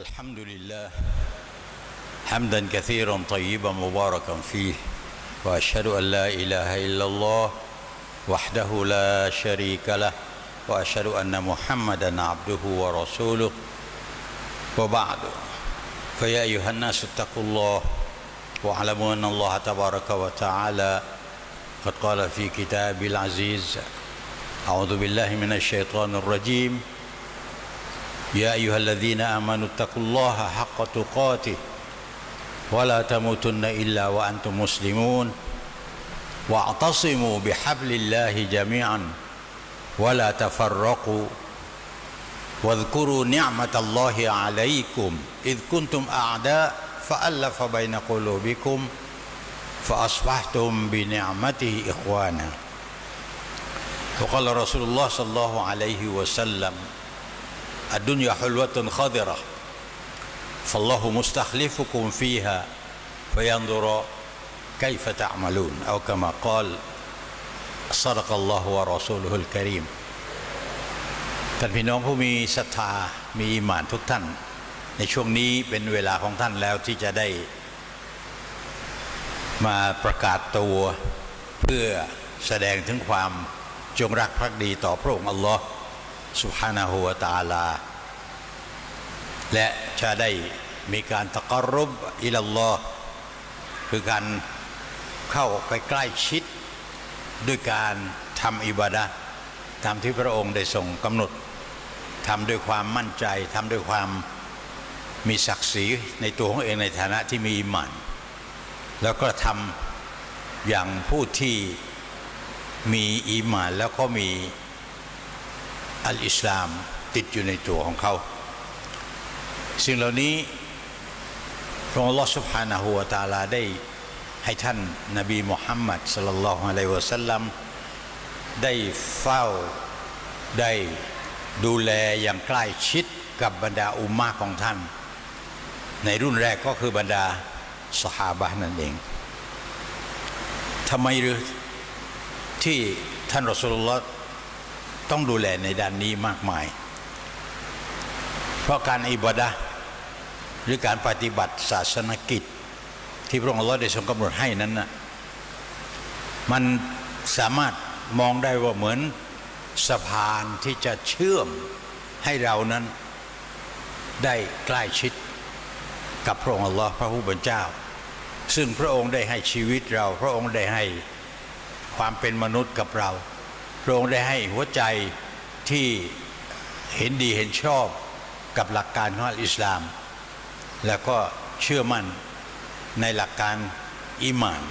الحمد لله حمدا كثيرا طيبا مباركا فيه وأشهد أن لا إله إلا الله وحده لا شريك له وأشهد أن محمدا عبده ورسوله. وبعد فيا أيها الناس اتقوا الله واعلموا أن الله تبارك وتعالى قد قال في كتابه العزيز أعوذ بالله من الشيطان الرجيم. يا أيها الذين آمنوا اتقوا الله حق تقاته ولا تموتن إلا وأنتم مسلمون واعتصموا بحبل الله جميعا ولا تفرقوا واذكروا نعمة الله عليكم إذ كنتم أعداء فألف بين قلوبكم فأصبحتم بنعمته إخوانا. وقال رسول الله صلى الله عليه وسلم الدنيا حلوة خضرة فالله مستخلفكم فيها فينظر كيف تعملون أو كما قال صدق الله ورسوله الكريم ท่านพี่น้องผู้มีศรัทธา มีอิมานทุกท่าน ในช่วงนี้เป็นเวลาของท่านแล้วที่จะได้ มาประกาศตัวเพื่อแสดงถึงความจงรักภักดีต่อพระองค์อัลลอฮ์ สุฮานาหัวตาลา และจะได้มีการตะกรุบอิลลอฮ์คือการเข้าไปใกล้ชิด ด้วยการทำอิบาดะตามที่พระองค์ได้ทรงกำหนดทำด้วยความมั่นใจทำด้วยความมีศักดิ์ศรีในตัวของเองในฐานะที่มีอิมานแล้วก็ทำอย่างผู้ที่มีอีหมานแล้วก็มี อัลอิสลามติดอยู่ในตัวของเขา สิ่งเหล่านี้พระองค์ลอสุภานะฮูวะตาลาได้ให้ท่านนบีมุฮัมมัดสลลัลลอฮุอะลัยวะสัลลัมได้เฝ้าได้ดูแลอย่างใกล้ชิดกับบรรดาอุมมะของท่าน ในรุ่นแรกก็คือบรรดาสหาบะนั่นเองทำไมหรือที่ท่านรอสุลลอฮ์ ต้องดูแลในด้านนี้มากมาย เพราะการอิบาดะหรือการปฏิบัติศาสนกิจ ที่พระองค์ลอได้ทรงกำหนดให้นั้นนะมันสามารถมองได้ว่าเหมือนสะพานที่จะเชื่อมให้เรานั้นได้ใกล้ชิดกับพระองค์อัลลอฮ์พระผู้เป็นเจ้า ซึ่งพระองค์ได้ให้ชีวิตเรา พระองค์ได้ให้ความเป็นมนุษย์กับเรา พระองค์ได้ให้หัวใจที่เห็นดีเห็นชอบกับหลักการของอิสลาม แล้วก็เชื่อมั่นในหลักการอิมาน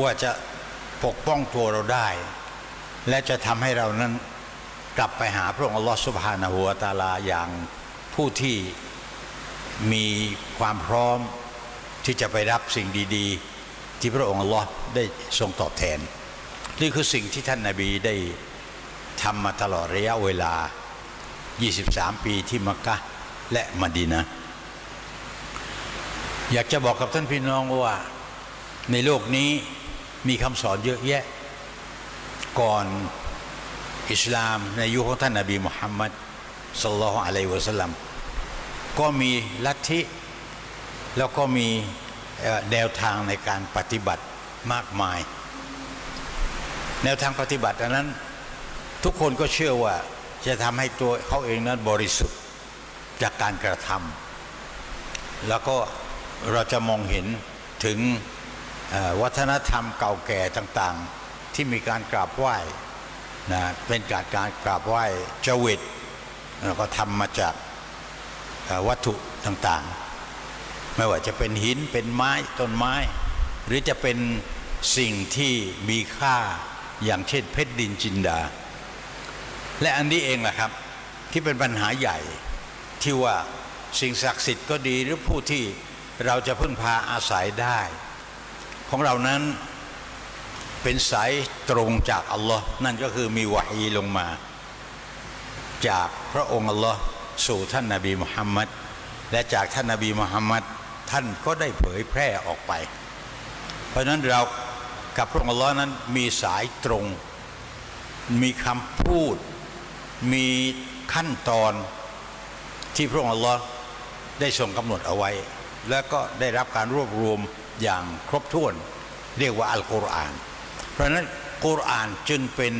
ว่าจะปกป้องตัวเราได้ และจะทำให้เรานั้นกลับไปหาพระองค์อัลลอฮฺสุบฮานะฮูวตาลาอย่างผู้ที่มีความพร้อมที่จะไปรับสิ่งดี ๆ ที่พระองค์อัลลอฮ์ได้ทรงตอบแทน นี่คือสิ่งที่ท่านนาบีได้ทำมาตลอดระยะเวลา 23 ปีที่มักกะและมดีนะ อยากจะบอกกับท่านพี่น้องว่าในโลกนี้มีคำสอนเยอะแยะ ก่อนอิสลามในยุคของท่านนาบีมุฮัมมัดสัลลัลลอฮุอะลัยฮิวะสัลลัมก็มีลัทธิ แล้วก็มีแนวทางในการปฏิบัติมากมาย แนวทางปฏิบัติอันนั้นทุกคนก็เชื่อว่าจะทำให้ตัวเขาเองนั้นบริสุทธิ์จากการกระทำแล้วก็เราจะมองเห็นถึงวัฒนธรรมเก่าแก่ต่างๆ ที่มีการกราบไหว้นะเป็นการการกราบไหว้เจวิตแล้วก็ทำมาจากวัตถุต่างๆ ไม่ว่าจะเป็นหินเป็นไม้ต้นไม้ หรือจะเป็นสิ่งที่มีค่า อย่างเช่นเพชรดินจินดา และอันนี้เองแหละครับ ที่เป็นปัญหาใหญ่ที่ว่าสิ่งศักดิ์สิทธิ์ก็ดีหรือผู้ที่เราจะพึ่งพาอาศัยได้ ของเรานั้นเป็นสายตรงจากอัลลอฮ์นั่นก็คือมีวะฮีลงมา จากพระองค์อัลลอฮ์สู่ท่านนาบีมุฮัมมัดและจากท่านนาบีมุฮัมมัดท่านก็ได้เผยแพร่ออกไป เพราะฉะนั้นเรา กับพระองค์อัลลอฮ์นั้นมีสายตรง มีคำพูด มีขั้นตอนที่พระองค์อัลลอฮ์ได้ทรงกำหนดเอาไว้ แล้วก็ได้รับการรวบรวมอย่างครบถ้วน เรียกว่าอัลกุรอาน เพราะนั้นกุรอานจึงเป็น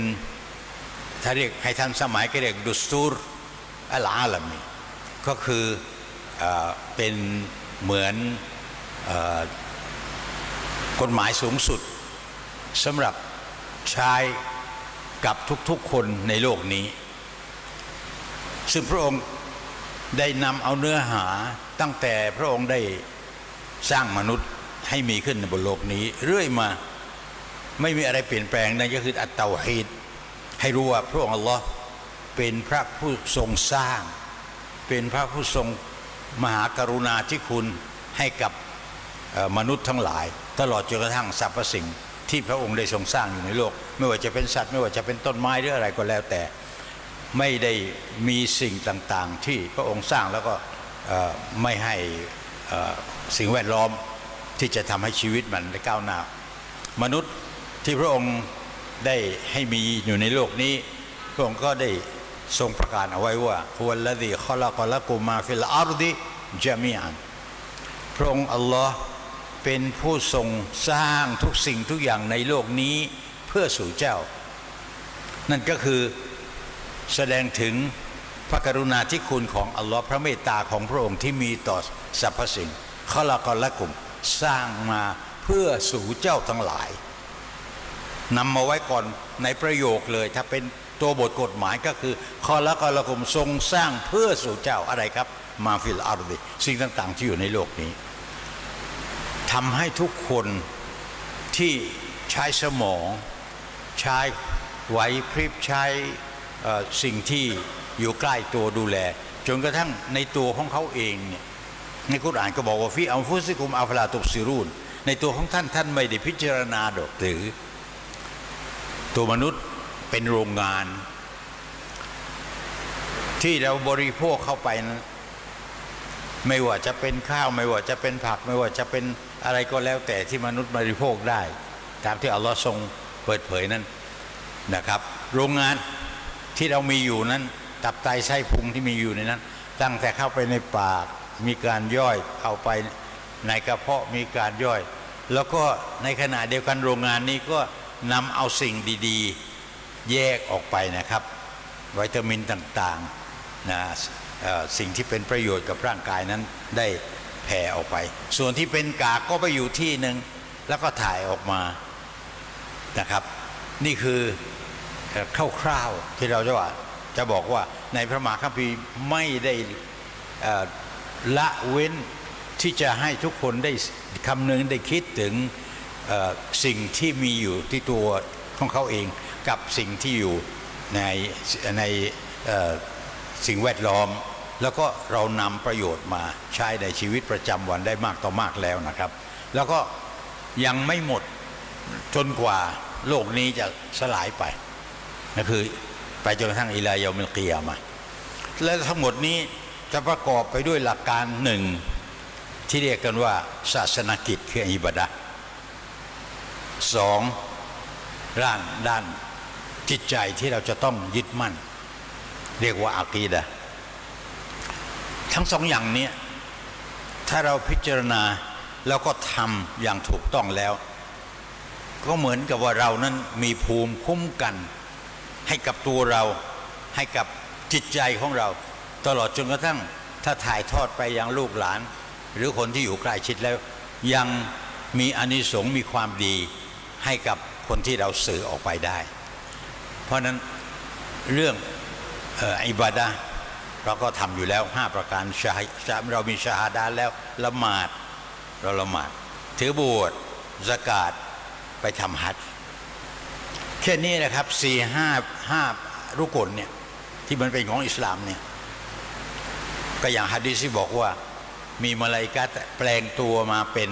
ถ้าเรียกให้ทันสมัยก็เรียกดุสตูรอัลอาลามีก็คือเอเป็นเหมือนอกฎหมายสูงสุด สำหรับใช้กับทุกๆคนในโลกนี้ ซึ่งพระองค์ได้นำเอาเนื้อหาตั้งแต่พระองค์ได้สร้างมนุษย์ให้มีขึ้นในบนโลกนี้ เรื่อยมาไม่มีอะไรเปลี่ยนแปลงนั่นก็คืออัตตาฮีดให้รู้ว่าพระองค์อัลลอฮ์เป็นพระผู้ทรงสร้าง เป็นพระผู้ทรงมหากรุณาธิคุณให้กับมนุษย์ทั้งหลาย ตลอดจนกระทั่งสรรพสิ่ง ที่พระองค์ได้ทรงสร้างอยู่ในโลก ไม่ว่าจะเป็นสัตว์ ไม่ว่าจะเป็นต้นไม้หรืออะไรก็แล้วแต่ไม่ได้มีสิ่งต่างๆ ที่พระองค์สร้างแล้วก็ไม่ให้สิ่งแวดล้อมที่จะทำให้ชีวิตมันได้ก้าวหน้า มนุษย์ที่พระองค์ได้ให้มีอยู่ในโลกนี้ พระองค์ก็ได้ทรงประกาศเอาไว้ว่าฮุวัลลดีขลักละกุมมาฟิลอาร์ดิจามีอันพระองค์อัลลอฮ์ เป็นผู้ทรงสร้างทุกสิ่งทุกอย่างในโลกนี้เพื่อสู่เจ้า นั่นก็คือแสดงถึงพระกรุณาธิคุณของอัลลอฮ์พระเมตตาของพระองค์ที่มีต่อสรรพสิ่งขลักละกลุ่มสร้างมาเพื่อสู่เจ้าทั้งหลายนำมาไว้ก่อนในประโยคเลยถ้าเป็นตัวบทกฎหมายก็คือคอละกอละกุมทรงสร้างเพื่อสู่เจ้าอะไรครับ มาฟิลอาร์ดิสิ่งต่าง ๆ ที่อยู่ในโลกนี้ ทำให้ทุกคนที่ใช้สมอง ใช้ไหวพริบใช้สิ่งที่อยู่ใกล้ตัวดูแล จนกระทั่งในตัวของเขาเองเนี่ยในกุรอานก็บอกว่าฟิอัลฟุซิกุมอัฟลาตุบซิรูนในตัวของท่านท่านไม่ได้พิจารณาดอกหรือตัวมนุษย์เป็นโรงงาน ที่เราบริโภคเข้าไปนั้นไม่ว่าจะเป็นข้าวไม่ว่าจะเป็นผัก ไม่ว่าจะเป็น อะไรก็แล้วแต่ที่มนุษย์บริโภคได้ ตามที่อัลลอฮ์ทรงเปิดเผยนั้นนะครับ โรงงานที่เรามีอยู่นั้น ตับไตไส้พุงที่มีอยู่ในนั้น ตั้งแต่เข้าไปในปาก มีการย่อยเข้าไปในกระเพาะมีการย่อย แล้วก็ในขณะเดียวกันโรงงานนี้ก็นำเอาสิ่งดีๆ แยกออกไปนะครับ วิตามินต่างๆนะสิ่งที่เป็นประโยชน์กับร่างกายนั้นได้ แผ่ออกไป ส่วนที่เป็นกากก็ไปอยู่ที่หนึ่งแล้วก็ถ่ายออกมานะครับ นี่คือคร่าวๆที่เราจะว่าจะบอกว่าในพระมหาคัมภีร์ไม่ได้ละเว้นที่จะให้ทุกคนได้คำนึงได้คิดถึงสิ่งที่มีอยู่ที่ตัวของเขาเองกับสิ่งที่อยู่ในในสิ่งแวดล้อม แล้วก็เรานำประโยชน์มาใช้ในชีวิตประจำวันได้มากต่อมากแล้วนะครับ แล้วก็ยังไม่หมดจนกว่าโลกนี้จะสลายไปนั่นคือไปจนกระทั่งอิลายามิลกียมาและทั้งหมดนี้จะประกอบไปด้วยหลักการหนึ่งที่เรียกกันว่า ศาสนกิจคืออิบาดะห์สองร่างด้านจิตใจที่เราจะต้องยึดมั่น เรียกว่าอากีดะ ทั้งสองอย่างนี้ถ้าเราพิจารณาแล้วก็ทำอย่างถูกต้องแล้ว ก็เหมือนกับว่าเรานั้นมีภูมิคุ้มกัน ให้กับตัวเราให้กับจิตใจของเรา ตลอดจนกระทั่ง ถ้าถ่ายทอดไปยังลูกหลาน หรือคนที่อยู่ใกล้ชิดแล้ว ยังมีอานิสงส์มีความดีให้กับคนที่เราสื่อออกไปได้ เพราะนั้นเรื่องอ,อ,อิบาดะห์ เราก็ทำอยู่แล้ว 5 ประการชาชาเรามีชาฮาดาแล้วละหมาดเราละหมาด ถือบวชสกาดไปทำฮัจแค่นี้นะครับสี่ห้าห้ารุกลเนี่ยที่มันเป็นของอิสลามเนี่ยก็อย่างฮะดีษที่บอกว่ามีมาลาอิกาตแปลงตัวมาเป็น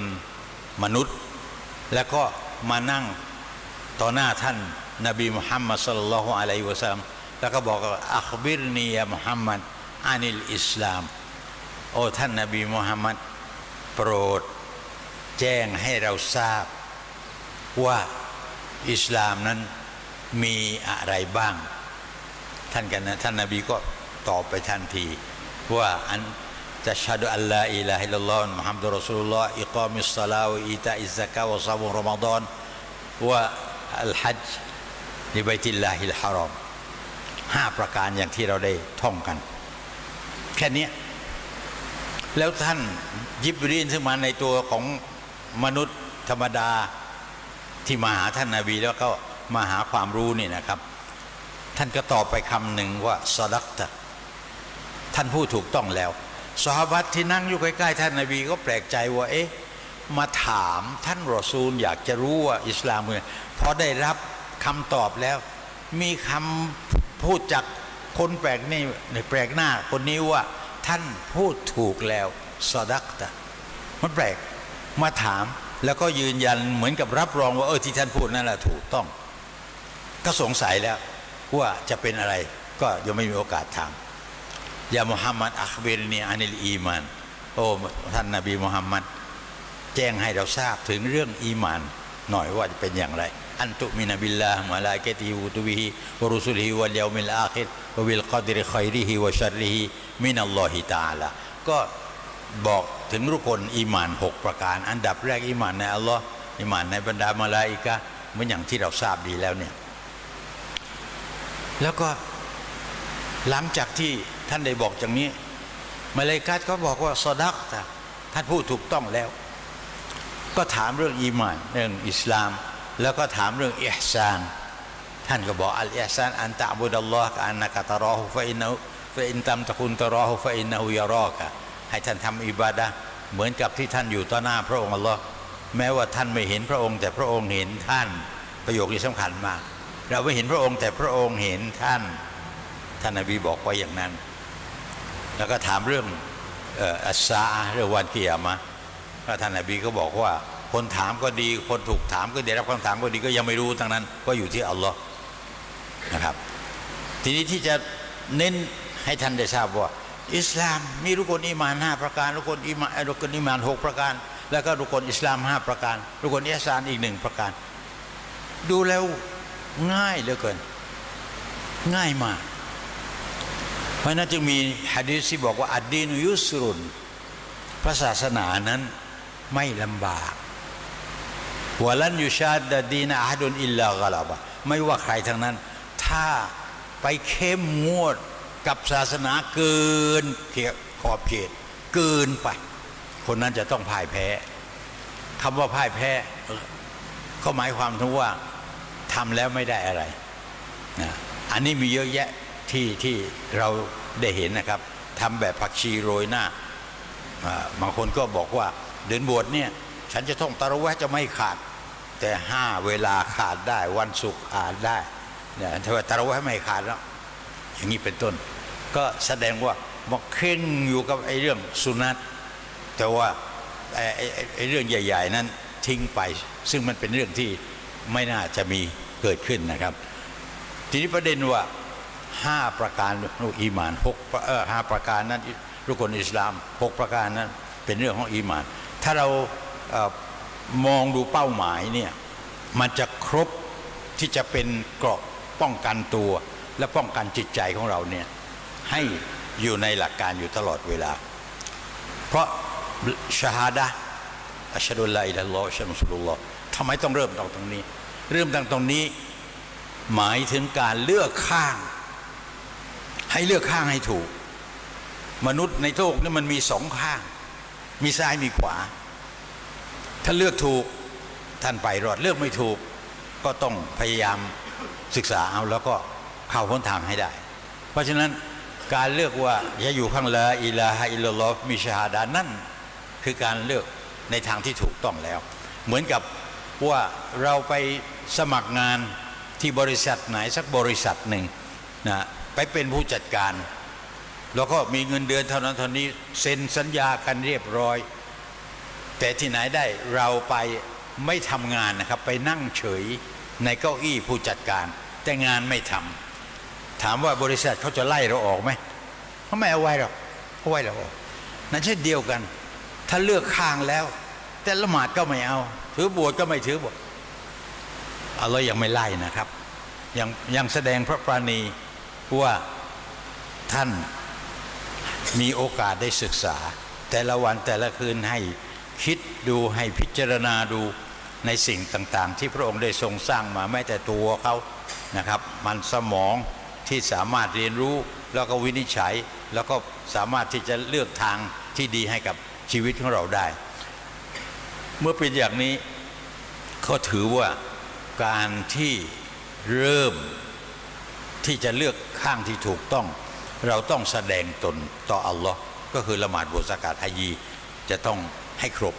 มนุษย์ แล้วก็มานั่งต่อหน้าท่านนบีมุฮัมมัดสุลลัลลอฮุอะลัยฮิวะสัลลัมแล้วก็บอกว่าอัคบิรนียมุฮัมมัด อานิลอิสลาม โอ้ท่านนาบีมุฮัมมัดโปรด แจ้งให้เราทราบ ว่าอิสลามนั้นมีอะไรบ้าง ท่านกันนะท่านนาบีก็ตอบไปทันที ว่าอันจะชัดอัลลอฮ์อิลาฮิลลอฮ์มุฮัมมัดุรอสูลุลลอฮ์อิกามิสซาลาวอีตาอิซะกาวะซามุรอมฎอนวะอัลฮัจญ์ลิบัยติลลาฮิลฮารอมห้าประการอย่างที่เราได้ท่องกัน แค่นี้แล้วท่านยิบรีนซึ่งมาในตัวของมนุษย์ธรรมดาที่มาหาท่านนาบีแล้วก็มาหาความรู้นี่นะครับ ท่านก็ตอบไปคำหนึ่งว่าสดักตะท่านพูดถูกต้องแล้วสหบัตที่นั่งอยู่ใกล้ๆท่านนาบีก็แปลกใจว่าเอ๊ะมาถามท่านรอซูลอยากจะรู้ว่าอิสลามคือพอได้รับคำตอบแล้ว มีคำพูดจาก คนแปลกนี่แปลกหน้าคนนี้ว่าท่านพูดถูกแล้วสอดักตะมันแปลกมาถามแล้วก็ยืนยันเหมือนกับรับรองว่าเออที่ท่านพูดนั่นแหละถูกต้อง ก็สงสัยแล้วว่าจะเป็นอะไรก็ยังไม่มีโอกาสถามยามุฮัมมัดอัคเบรนีอานิลอีมานโอ้ท่านนบีมุฮัมมัดแจ้งให้เราทราบถึงเรื่องอีมานหน่อยว่าจะเป็นอย่างไร อันตุมินบิลลาห์มาลาเกติวุตุบิฮิวะรุสุลิฮิวัลยามิลอาคิรวะบิลกอดิรขัยริฮิวะชัรริฮิมินัลลอฮิตาลาก็บอกถึงรุกลอีมานหกประการ อันดับแรกอีมานในอัลลอฮ์อีมานในบรรดามาลาอิกะเหมือนอย่างที่เราทราบดีแล้วเนี่ยแล้วก็หลังจากที่ท่านได้บอกอย่างนี้มาเลาอิกัดก็บอกว่าสดักตะท่านพูดถูกต้องแล้ว ก็ถามเรื่องอีมานเรื่องอิสลาม แล้วก็ถามเรื่องอิห์ซาน ท่านก็บอกอัลอิห์ซานอันตะบุดัลลอฮ์กะอันนะกตะรอฮุฟะอินนะฟะอินตัมตะคุนตะรอฮุฟะอินนะฮุยารอกะให้ท่านทำอิบาดะเหมือนกับที่ท่านอยู่ต่อหน้าพระองค์อัลลอฮ์แม้ว่าท่านไม่เห็นพระองค์ แต่พระองค์เห็นท่านประโยคนี้สำคัญมาก เราไม่เห็นพระองค์แต่พระองค์เห็นท่าน ท่านนบีบอกไว้อย่างนั้น แล้วก็ถามเรื่องอัสซาเรื่องวันเกียรมาก็ท่านนบีก็บอกว่า คนถามก็ดี คนถูกถามก็ได้รับคำถามก็ดีก็ยังไม่รู้ทั้งนั้น ก็อยู่ที่อัลลอฮ์นะครับ ทีนี้ที่จะเน้นให้ท่านได้ทราบว่า อิสลามมีรุกลอีมานห้าประการรุกลอีมานเอ่อรุกลอีมานหกประการ แล้วก็รุกลอิสลามห้าประการรุกลอิสลามอีกหนึ่งประการ ดูแล้วง่ายเหลือเกิน ง่ายมาก เพราะนั้นจึงมีฮะดีษที่บอกว่าอัดดีนยุสรุนพระศาสนานั้นไม่ลำบาก วลันยุชาดดดีนะอาดุนอิลลากลาบะไม่ว่าใครทั้งนั้น ถ้าไปเข้มงวดกับศาสนาเกินเขตขอบเขตเกินไป คนนั้นจะต้องพ่ายแพ้คำว่าพ่ายแพ้เอ่อก็หมายความถึงว่าทำแล้วไม่ได้อะไรนะอันนี้มีเยอะแยะที่ที่เราได้เห็นนะครับทำแบบผักชีโรยหน้าบางคนก็บอกว่าเดินบวชเนี่ย ฉันจะต้องตะระแวะจะไม่ขาด แต่ห้าเวลาขาดได้ วันศุกร์ขาดได้เนี่ยถ้าว่าตะระแวะไม่ขาดแล้วอย่างนี้เป็นต้น ก็แสดงว่ามาเคร่งอยู่กับไอ้เรื่องสุนัตแต่ว่าไอ้ไอ้ไอ้เรื่องใหญ่ ๆ นั้นทิ้งไป ซึ่งมันเป็นเรื่องที่ไม่น่าจะมีเกิดขึ้นนะครับ ทีนี้ประเด็นว่าห้าประการลูกอีมานหกเออห้าประการนั้นรุกลอิสลามหกประการนั้นเป็นเรื่องของอีมาน ถ้าเรา มองดูเป้าหมายเนี่ยมันจะครบที่จะเป็นเกราะป้องกันตัว และป้องกันจิตใจของเราเนี่ยให้อยู่ในหลักการอยู่ตลอดเวลา เพราะชาฮาดะอัชดุลลาอิลลัลลอฮ์อัชฮะดุลมุสลุลลอฮ์ทำไมต้องเริ่มตรงตรงนี้ เริ่มตั้งตรงนี้ หมายถึงการเลือกข้าง ให้เลือกข้างให้ถูก มนุษย์ในโลกนี่มันมีสองข้าง มีซ้ายมีขวา ถ้าเลือกถูกท่านไปรอดเลือกไม่ถูก ก็ต้องพยายามศึกษาเอาแล้วก็เข้าพ้นทางให้ได้ เพราะฉะนั้นการเลือกว่าจะอยู่ข้างละอิลาฮะอิลลอฮ์มีชาฮาดานั่นคือการเลือกในทางที่ถูกต้องแล้ว เหมือนกับว่าเราไปสมัครงานที่บริษัทไหนสักบริษัทหนึ่งนะไปเป็นผู้จัดการ แล้วก็มีเงินเดือนเท่านั้นเท่านี้เซ็นสัญญากันเรียบร้อย แต่ที่ไหนได้เราไปไม่ทำงานนะครับ ไปนั่งเฉยในเก้าอี้ผู้จัดการ แต่งานไม่ทำถามว่าบริษัทเขาจะไล่เราออกไหมเขาไม่เอาไว้หรอกเขาไว้เราออกนั่นเช่นเดียวกัน ถ้าเลือกข้างแล้ว แต่ละหมาดก็ไม่เอา ถือบวชก็ไม่ถือบวชอัลลอฮ์ยังไม่ไล่นะครับ ยังยังแสดงพระปราณีว่าท่านมีโอกาสได้ศึกษา แต่ละวันแต่ละคืนให้ คิดดูให้พิจารณาดูในสิ่งต่างๆ ที่พระองค์ได้ทรงสร้างมาแม้แต่ตัวเขานะครับ มันสมองที่สามารถเรียนรู้แล้วก็วินิจฉัย แล้วก็สามารถที่จะเลือกทางที่ดีให้กับชีวิตของเราได้ เมื่อเป็นอย่างนี้เขาถือว่าการที่เริ่มที่จะเลือกข้างที่ถูกต้อง เราต้องแสดงตนต่ออัลลอฮ์ก็คือละหมาดบทสกาดฮายีจะต้อง ให้ครบ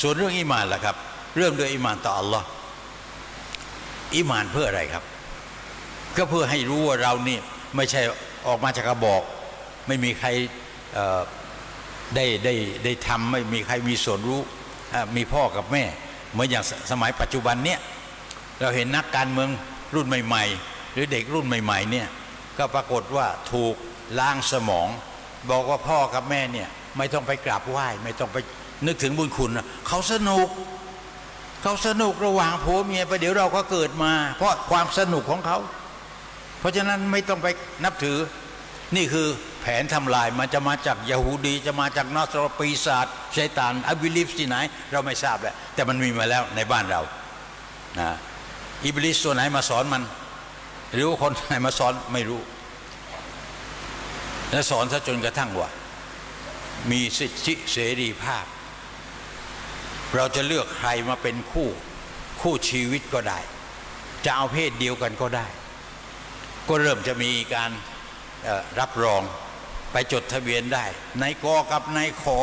ส่วนเรื่องอีมานล่ะครับ เริ่มด้วยอีมานต่ออัลลอฮ์อีมานเพื่ออะไรครับ ก็เพื่อให้รู้ว่าเรานี่ไม่ใช่ออกมาจากกระบอก ไม่มีใครได้ได้ได้ทำไม่มีใครมีส่วนรู้มีพ่อกับแม่ เหมือนอย่างสสมัยปัจจุบันเนี่ยเราเห็นนักการเมืองรุ่นใหม่ ๆ หรือเด็กรุ่นใหม่ ๆ เนี่ยก็ปรากฏว่าถูกล้างสมอง บอกว่าพ่อกับแม่เนี่ยไม่ต้องไปกราบไหว้ ไม่ต้องไป นึกถึงบุญคุณนะเขาสนุก เขาสนุกระหว่างผัวเมียไปเดี๋ยวเราก็เกิดมา เพราะความสนุกของเขา เพราะฉะนั้นไม่ต้องไปนับถือ นี่คือแผนทำลายมันจะมาจากยาฮูดีจะมาจากนัสรปีศาจชัยตานอบิลิฟที่ไหน เราไม่ทราบแหละแต่มันมีมาแล้วในบ้านเรานะอิบลิสตัวไหนมาสอนมัน หรือว่าคนไหนมาสอนไม่รู้ และสอนซะจนกระทั่งว่า มีสิทธิเสรีภาพ เราจะเลือกใครมาเป็นคู่คู่ชีวิตก็ได้ จะเอาเพศเดียวกันก็ได้ ก็เริ่มจะมีการรับรองไปจดทะเบียนได้นายกอกับนายขอ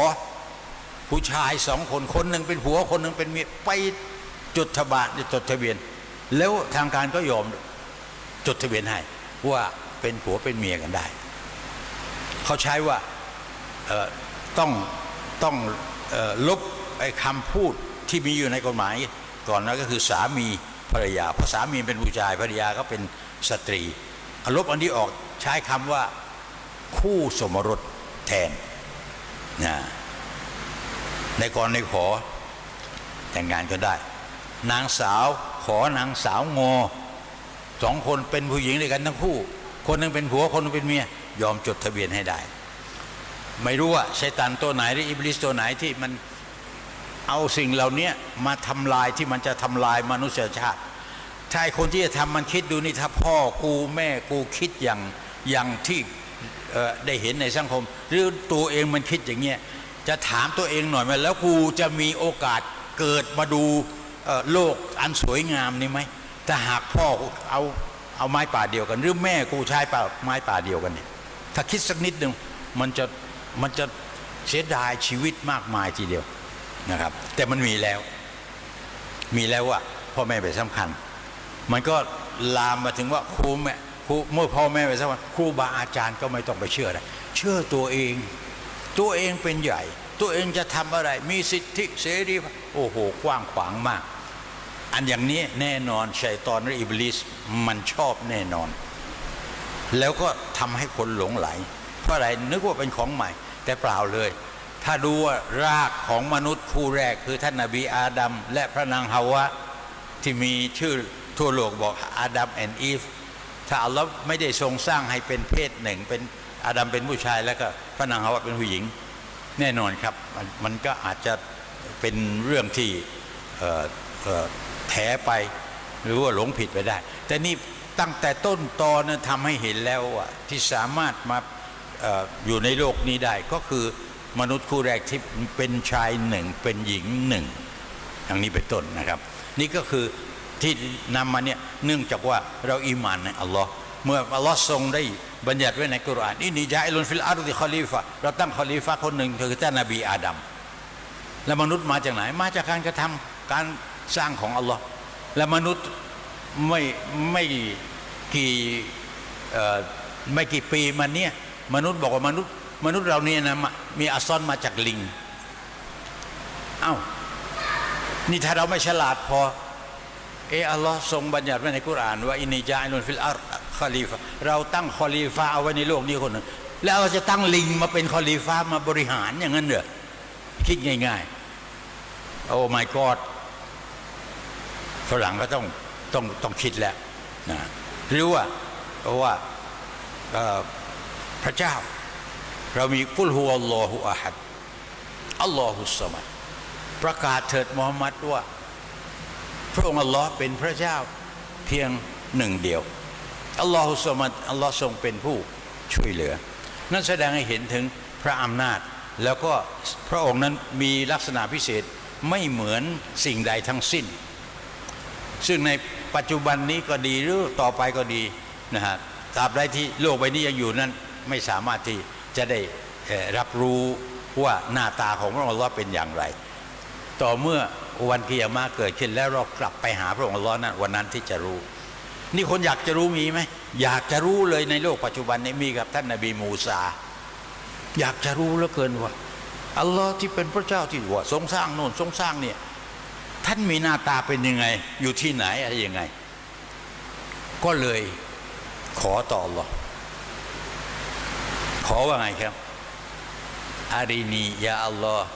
ผู้ชายสองคนคนหนึ่งเป็นผัวคนหนึ่งเป็นเมียไปจดทะบานจดทะเบียน แล้วทางการก็ยอมจดทะเบียนให้ว่าเป็นผัวเป็นเมียกันได้ เขาใช้ว่าต้องต้องออลบ ไอ้คำพูดที่มีอยู่ในกฎหมาย ก่อนนั้นก็คือสามีภรรยาเพราะสามีเป็นผู้ชายภรรยาก็เป็นสตรีลบอันนี้ออกใช้คำว่าคู่สมรสแทนนะในกรในขอแต่งงานก็ได้ นางสาวขอนางสาวงอสองคนเป็นผู้หญิงด้วยกันทั้งคู่ คนหนึงเป็นผัวคนหนึงเป็นเมียยอมจดทะเบียนให้ได้ ไม่รู้ว่าชัยตันตัวไหนหรืออิบลิสตัวไหนที่มัน เอาสิ่งเหล่านี้มาทำลายที่มันจะทำลายมนุษยชาติถ้าไอ้คนที่จะทำมันคิดดูนี่ถ้าพ่อกูแม่กูคิดอย่างอย่างที่ได้เห็นในสังคม หรือตัวเองมันคิดอย่างเงี้ยจะถามตัวเองหน่อยไหมแล้วกูจะมีโอกาสเกิดมาดูโลกอันสวยงามนี่ไหมถ้าหากพ่อเอาเอาไม้ป่าเดียวกัน หรือแม่กูใช้ป่าไม้ป่าเดียวกันเนี่ยถ้าคิดสักนิดหนึ่งมันจะมันจะเสียดายชีวิตมากมายทีเดียว นะครับ แต่มันมีแล้ว มีแล้วว่าพ่อแม่เป็นสำคัญ มันก็ลามมาถึงว่าครูแม่ครูเมื่อพ่อแม่เป็นสำคัญครูบาอาจารย์ก็ไม่ต้องไปเชื่ออะเชื่อตัวเอง ตัวเองเป็นใหญ่ ตัวเองจะทำอะไร มีสิทธิเสรีโอ้โหกว้างขวางมาก อันอย่างนี้แน่นอนชัยตอนหรืออิบลิสมันชอบแน่นอน แล้วก็ทำให้คนหลงไหล เพราะอะไรนึกว่าเป็นของใหม่ แต่เปล่าเลย ถ้าดูว่ารากของมนุษย์คู่แรกคือท่านนบีอาดัมและพระนางฮาวะที่มีชื่อทั่วโลกบอกอาดัมแอนอีฟถ้าอัลลอฮ์ไม่ได้ทรงสร้างให้เป็นเพศหนึ่ง เป็นอาดัมเป็นผู้ชายแล้วก็พระนางฮาวะเป็นผู้หญิง แน่นอนครับมันมันก็อาจจะเป็นเรื่องที่เอ่อเอ่อแถไปหรือว่าหลงผิดไปได้ แต่นี่ตั้งแต่ต้นตอนทำให้เห็นแล้วว่าที่สามารถมาอออยู่ในโลกนี้ได้ก็คือ มนุษย์คู่แรกที่เป็นชายหนึ่งเป็นหญิงหนึ่งอย่างนี้เป็นต้นนะครับ นี่ก็คือที่นำมาเนี่ยเนื่องจากว่าเราอีหมานในอัลลอฮ์เมื่ออัลลอฮ์ทรงได้บัญญัติไว้ในกุรอานอินนิจาอิลุนฟิลอารุดิคอลีฟะเราตั้งคอลีฟะคนหนึ่งคือท่านนบีอาดัมแล้วมนุษย์มาจากไหนมาจากการกระทำการสร้างของอัลลอฮ์และมนุษย์ไม่ไม่กี่ไม่กี่ปีมาเนี่ยมนุษย์บอกว่ามนุษย์ มนุษย์เราเนี่ยนะมีอาซอนมาจากลิง เอ้า นี่ถ้าเราไม่ฉลาดพอ เอออัลลอฮ์ทรงบัญญัติไว้ในกุรานว่าอินิจาอิลุนฟิลอาร์คอลีฟะเราตั้งคอลีฟาเอาไว้ในโลกนี้คนหนึ่งแล้วเราจะตั้งลิงมาเป็นคอลีฟามาบริหารอย่างนั้นเหรอคิดง่ายๆ โอ้ my god ฝรั่งก็ต้องต้องต้องคิดแล้วนะหรือว่าเพราะว่าพระเจ้า เรามีกุลฮุวัลลอฮุอะฮัดอัลลอฮุสสมัดประกาศเถิดมูฮัมมัดว่า พระองค์อัลลอฮ์เป็นพระเจ้าเพียงหนึ่งเดียวอัลลอฮุสมัดอัลลอฮ์ทรงเป็นผู้ช่วยเหลือ นั่นแสดงให้เห็นถึงพระอำนาจ แล้วก็พระองค์นั้นมีลักษณะพิเศษไม่เหมือนสิ่งใดทั้งสิ้น ซึ่งในปัจจุบันนี้ก็ดีหรือต่อไปก็ดีนะฮะตราบใดที่โลกใบนี้ยังอยู่นั้นไม่สามารถที่ จะได้รับรู้ว่าหน้าตาของพระองค์อัลลอฮ์เป็นอย่างไร ต่อเมื่อวันกิยามะเกิดขึ้นแล้วเรากลับไปหาพระองค์อัลลอฮ์นั้นวันนั้นที่จะรู้ นี่คนอยากจะรู้มีไหมอยากจะรู้เลยในโลกปัจจุบันนี้มีกับท่านนบีมูซา อยากจะรู้เหลือเกินว่าอัลลอฮ์ที่เป็นพระเจ้าที่ว่าทรงสร้างโน่นทรงสร้างเนี่ยท่านมีหน้าตาเป็นยังไง อยู่ที่ไหนอะไรยังไง ก็เลยขอต่ออัลลอฮ์ อว่าไงครับอารินียาอัลลอฮ์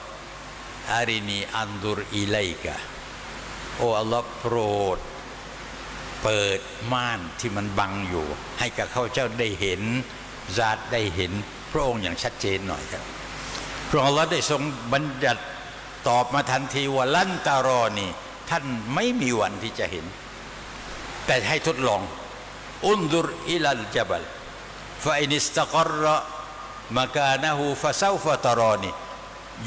อารินีอันดุรอิไลกะโอ้อัลลอฮ์โปรด เปิดม่านที่มันบังอยู่ ให้กับข้าเจ้าได้เห็นญาติได้เห็นพระองค์อย่างชัดเจนหน่อยครับ พระองค์อัลลอฮ์ได้ทรงบัญญัติตอบมาทันทีว่าลันตารอนี่ ท่านไม่มีวันที่จะเห็น แต่ให้ทดลอง อุนดุรอิลัลจับลฟาอินิสตะกร มากานะฮูฟาเซาฟาตารอนี่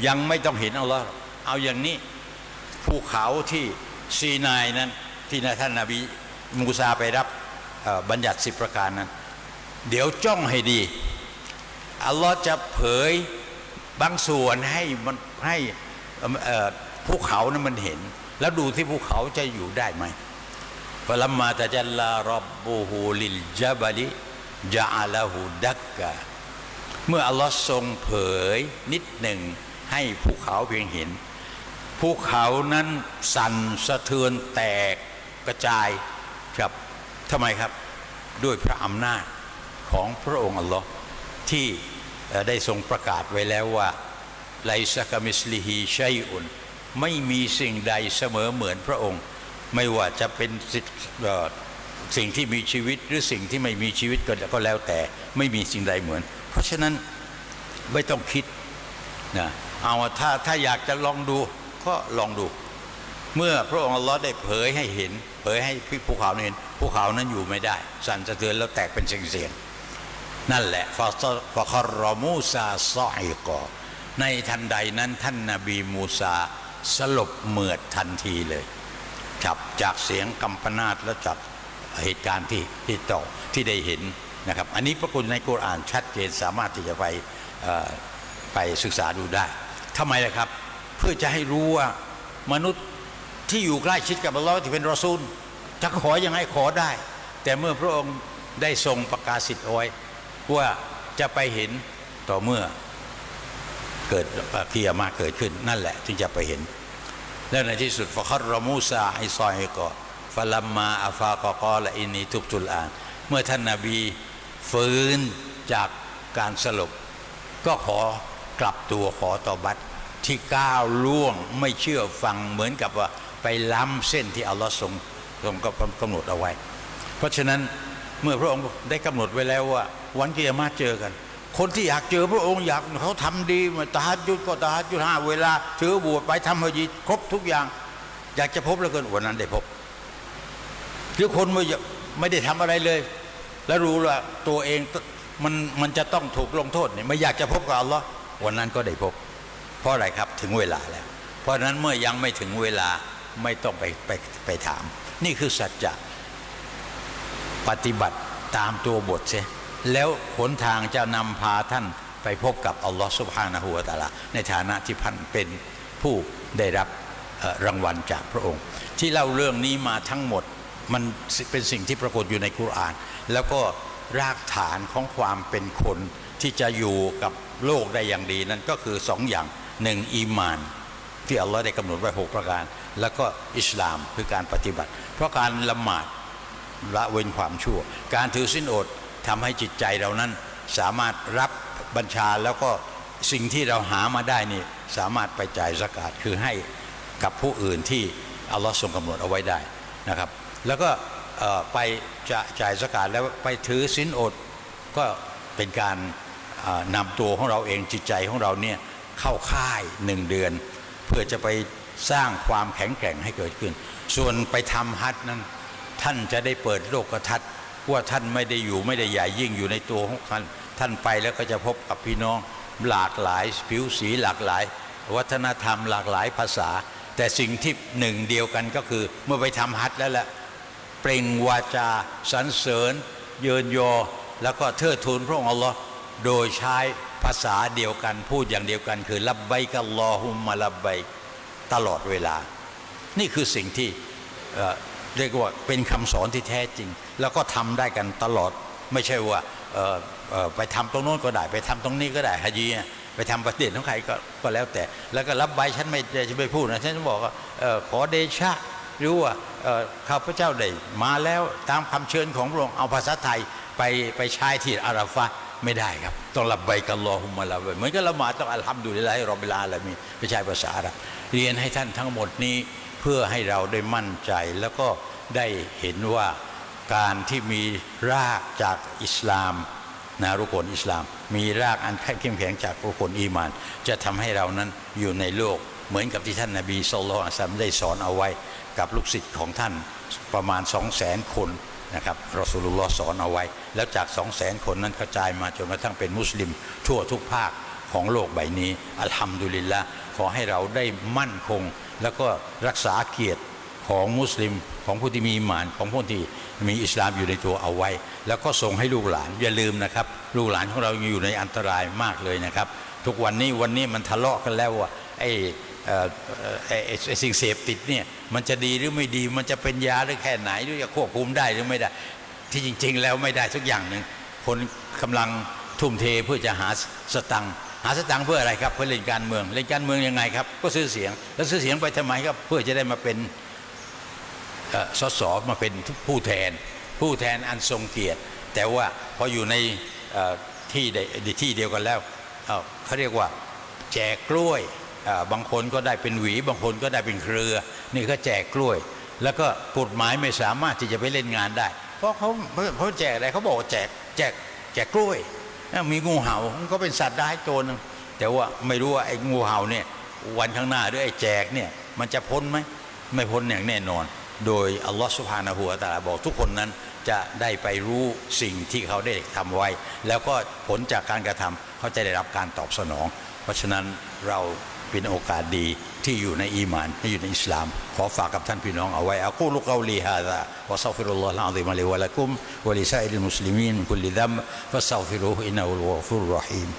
ยังไม่ต้องเห็นอัลลอฮ์เอาอย่างนี้ภูเขาที่ซีนายนั้น ที่นท่านนาบีมูซาไปรับบัญญัติสิบประการนั้น เดี๋ยวจ้องให้ดี อัลลอฮ์จะเผยบางส่วนให้มันให้ภูเขานั้นมันเห็น แล้วดูที่ภูเขาจะอยู่ได้ไหมฟลัมมาตะจัลลารับบูฮูลิลจับลิจาลาหูดักกะ เมื่ออัลลอฮ์ทรงเผยนิดหนึ่งให้ภูเขาเพียงเห็นภูเขานั้นสั่นสะเทือนแตกกระจายครับทำไมครับด้วยพระอำนาจของพระองค์อัลลอฮ์ที่ได้ทรงประกาศไว้แล้วว่าไลซะกามิสลิฮีชัยอุนไม่มีสิ่งใดเสมอเหมือนพระองค์ ไม่ว่าจะเป็นสิเอ่อสิ่งที่มีชีวิตหรือสิ่งที่ไม่มีชีวิตก็แล้วแต่ไม่มีสิ่งใดเหมือน เพราะฉะนั้นไม่ต้องคิดนะเอาถ้าถ้าอยากจะลองดูก็ลองดู เมื่อพระองค์อัลลอฮ์ได้เผยให้เห็น เผยให้ภูเขาเห็นภูเขานั้นอยู่ไม่ได้ สั่นสะเทือนแล้วแตกเป็นเสียงๆนั่นแหละฟาฟาคารมูซาซออิกอในทันใดนั้นท่านนาบีมูซาสลบเหมือดทันทีเลยจับจากเสียงกำปนาตและจากเหตุการณ์ที่ที่ต่อที่ได้เห็น นะครับ อันนี้พระคุณในกุรอานชัดเจนสามารถที่จะไปไปศึกษาดูได้ทำไมล่ะครับ เพื่อจะให้รู้ว่ามนุษย์ที่อยู่ใกล้ชิดกับอัลลอฮ์ที่เป็นรอซูลจะขออยังไงขอได้ แต่เมื่อพระองค์ได้ทรงประกาศสิทธิ์เอาไว้ว่าจะไปเห็นต่อเมื่อเกิดกิยามาเกิดขึ้นนั่นแหละจึงจะไปเห็น แล้วในที่สุดฟะคัรมูซาอิซอยกอฟะลัมมาอาฟากอกอละอินีทุบตุลอาน เมื่อท่านนาบี ฟื้นจากการสลบ ก็ขอกลับตัวขอตอบัตที่ก้าวล่วงไม่เชื่อฟังเหมือนกับว่าไปล้ำเส้นที่อัลลอฮ์ทรงทรงกำหนดเอาไว้ เพราะฉะนั้นเมื่อพระองค์ได้กำหนดไว้แล้วว่า วันกิยามาเจอกัน คนที่อยากเจอพระองค์อยากเขาทำดีมาตาฮัดยุดก็ตาฮัดยุดห้าเวลาถือบวชไปทำฮะจีครบทุกอย่าง อยากจะพบแล้วเกินวันนั้นได้พบหรือคนไม่ไม่ได้ทำอะไรเลย แล้วรู้ว่าตัวเองมันมันจะต้องถูกลงโทษเนี่ยไม่อยากจะพบกับอัลลอฮ์วันนั้นก็ได้พบ เพราะอะไรครับถึงเวลาแล้ว เพราะฉะนั้นเมื่อยังไม่ถึงเวลาไม่ต้องไปไปไปถาม นี่คือสัจจะปฏิบัติตามตัวบทเสียแล้วหนทางจะนำพาท่านไปพบกับอัลลอฮ์สุบฮานะฮูวะตะอาลาในฐานะที่ท่านเป็นผู้ได้รับรางวัลจากพระองค์ ที่เล่าเรื่องนี้มาทั้งหมดมันเป็นสิ่งที่ปรากฏอยู่ในคุราน แล้วก็รากฐานของความเป็นคนที่จะอยู่กับโลกได้อย่างดีนั่นก็คือสองอย่างหนึ่งอีมาน ที่อัลลอฮ์ได้กำหนดไว้หกประการ แล้วก็อิสลามคือการปฏิบัติ เพราะการละหมาดละเว้นความชั่ว การถือสินอดทำให้จิตใจเรานั้นสามารถรับบัญชาแล้วก็สิ่งที่เราหามาได้นี่สามารถไปจ่ายสกาดคือให้กับผู้อื่นที่อัลลอฮ์ทรงกำหนดเอาไว้ได้นะครับ แล้วก็ ไปจะจ่ายสกาดแล้วไปถือสินอดก็เป็นการนำตัวของเราเองจิตใจของเราเนี่ยเข้าค่ายหนึ่งเดือน เพื่อจะไปสร้างความแข็งแกร่งให้เกิดขึ้น ส่วนไปทำฮัทนั้นท่านจะได้เปิดโลกทัศน์ว่าท่านไม่ได้อยู่ไม่ได้ใหญ่ยิ่งอยู่ในตัวของท่านท่านไปแล้วก็จะพบกับพี่น้องหลากหลายผิวสีหลากหลาย วัฒนธรรมหลากหลายภาษา แต่สิ่งที่หนึ่งเดียวกันก็คือเมื่อไปทำฮัทแล้วแหละ เปล่งวาจาสรรเสริญ เยินยอ แล้วก็เทิดทูนพระองค์อัลลอฮ์โดยใช้ภาษาเดียวกันพูดอย่างเดียวกัน คือลับไบกัลลอฮุมมาลับไบตลอดเวลา นี่คือสิ่งที่เเรียกว่าเป็นคำสอนที่แท้จริง แล้วก็ทำได้กันตลอด ไม่ใช่ว่าไปทำตรงโน้นก็ได้ ไปทำตรงนี้ก็ได้ฮะจีไปทำประเด็นของใครก็แล้วแต่ แล้วก็รับใบฉันไม่จะไม่พูดนะฉันจะบอกว่าขอเดชะ หรือว่าเอ่อข้าพเจ้าได้มาแล้วตามคำเชิญของพระองค์เอาภาษาไทยไปไปใช้ที่อาราฟะไม่ได้ครับ ต้องรับใบกัลลอฮุมะละบเหมือนกับละหมาดต้องอัลฮัมดุลิลลาฮิรอบิลาละมีไม่ใช่ภาษาอับเรียนให้ท่านทั้งหมดนี้เพื่อให้เราได้มั่นใจแล้วก็ได้เห็นว่าการที่มีรากจากอิสลามนะรุกลอิสลาม มีรากอันเข้มแข็งจากรุกลอีมาน จะทำให้เรานั้นอยู่ในโลก เหมือนกับที่ท่านนาบีสุลต่านได้สอนเอาไว้กับลูกศิษย์ของท่านประมาณ 2 0 0แสนคนนะครับรอสูลุลลอฮ์สอนเอาไว้ แล้วจาก 2 0 0แสนคนนั้นกระจายมาจนกระทั่งเป็นมุสลิม ทั่วทุกภาคของโลกใบนี้อัลฮัมดุลิลละขอให้เราได้มั่นคง แล้วก็รักษาเกียรติของมุสลิมของผู้ที่มีหมานของผู้ที่มีอิสลามอยู่ในตัวเอาไว้ แล้วก็ส่งให้ลูกหลานอย่าลืมนะครับ ลูกหลานของเราอยู่ในอันตรายมากเลยนะครับ ทุกวันนี้วันนี้มันทะเลาะกันแล้วว่าไอ้เอ่อเอ่อ ไอ้สิ่งเสพติดเนี่ยมันจะดีหรือไม่ดีมันจะเป็นยาหรือแค่ไหนหรือจะควบคุมได้หรือไม่ได้ ที่จริง ๆ แล้วไม่ได้สักอย่างหนึ่งคนกำลังทุ่มเทเพื่อจะหาสตังค์หาสตังค์เพื่ออะไรครับเพื่อเล่นการเมืองเล่นการเมืองยังไงครับก็ซื้อเสียง แล้วซื้อเสียงไปทำไมครับเพื่อจะได้มาเป็นเอ่อสสมาเป็นผู้แทน ผู้แทนอันทรงเกียรติ แต่ว่าพออยู่ในที่ใดที่เดียวกันแล้วเขาเรียกว่าแจกกล้วย บางคนก็ได้เป็นหวี บางคนก็ได้เป็นเครือ นี่ก็แจกกล้วย แล้วก็กฎหมายไม่สามารถที่จะไปเล่นงานได้ เพราะเขาเขาแจกอะไรเขาบอกแจกแจกแจกกล้วยมีงูเห่ามันก็เป็นสัตว์ร้ายตัวนึงแต่ว่าไม่รู้ว่าไอ้งูเห่าเนี่ยวันข้างหน้าด้วยไอ้แจกเนี่ยมันจะพ้นไหมไม่พ้นอย่างแน่นอน โดยอัลลอฮฺสุบฮานะฮูวตะอาลาบอกทุกคนนั้นจะได้ไปรู้สิ่งที่เขาได้ทำไว้ แล้วก็ผลจากการกระทำเขาจะได้รับการตอบสนอง เพราะฉะนั้นเรา เป็นโอกาสดีที่อยู่ในอีหมานที่อยู่ในอิสลาม ขอฝากกับท่านพี่น้องเอาไว้อากูลุกาลีฮาซาวะซัฟิรุลลอฮ์ลาซิมะลิวะละกุมวะลิซาอิลมุสลิมีนมินคุลลิดัมฟัสซัฟิรุฮ์อินนะฮุลกอฟูรรอฮีม